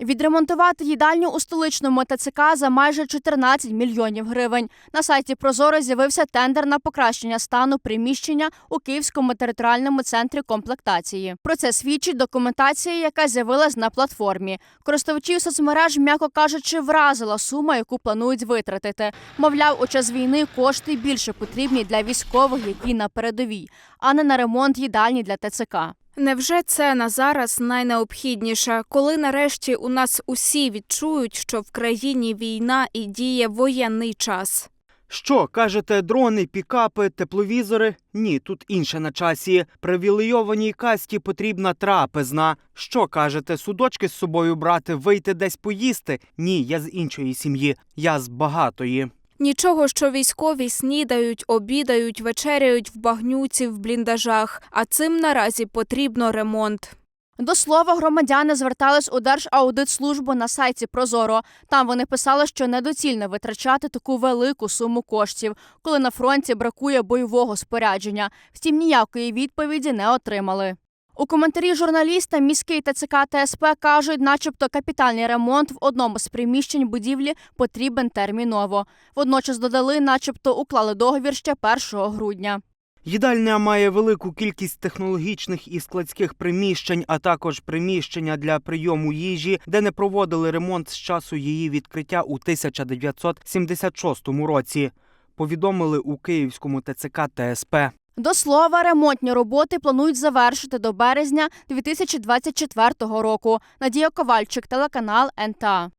Відремонтувати їдальню у столичному ТЦК за майже 14 мільйонів гривень. На сайті Прозоро з'явився тендер на покращення стану приміщення у Київському територіальному центрі комплектації. Про це свідчить документація, яка з'явилась на платформі. Користувачів соцмереж, м'яко кажучи, вразила сума, яку планують витратити. Мовляв, у час війни кошти більше потрібні для військових, які на передовій, а не на ремонт їдальні для ТЦК. Невже це на зараз найнеобхідніше, коли нарешті у нас усі відчують, що в країні війна і діє воєнний час? Що кажете, дрони, пікапи, тепловізори? Ні, тут інше на часі. Привілейованій касті потрібна трапезна. Що кажете, судочки з собою брати, вийти десь поїсти? Ні, я з іншої сім'ї, я з багатої. Нічого, що військові снідають, обідають, вечеряють в багнюці в бліндажах, а цим наразі потрібно ремонт. До слова, громадяни звертались у Держаудитслужбу на сайті Прозоро. Там вони писали, що недоцільно витрачати таку велику суму коштів, коли на фронті бракує бойового спорядження. Втім, ніякої відповіді не отримали. У коментарі журналіста міський ТЦК та СП кажуть, начебто капітальний ремонт в одному з приміщень будівлі потрібен терміново. Водночас додали, начебто уклали договір ще 1 грудня. Їдальня має велику кількість технологічних і складських приміщень, а також приміщення для прийому їжі, де не проводили ремонт з часу її відкриття у 1976 році. Повідомили у Київському ТЦК та СП. До слова, ремонтні роботи планують завершити до березня 2024 року. Надія Ковальчик, телеканал НТА.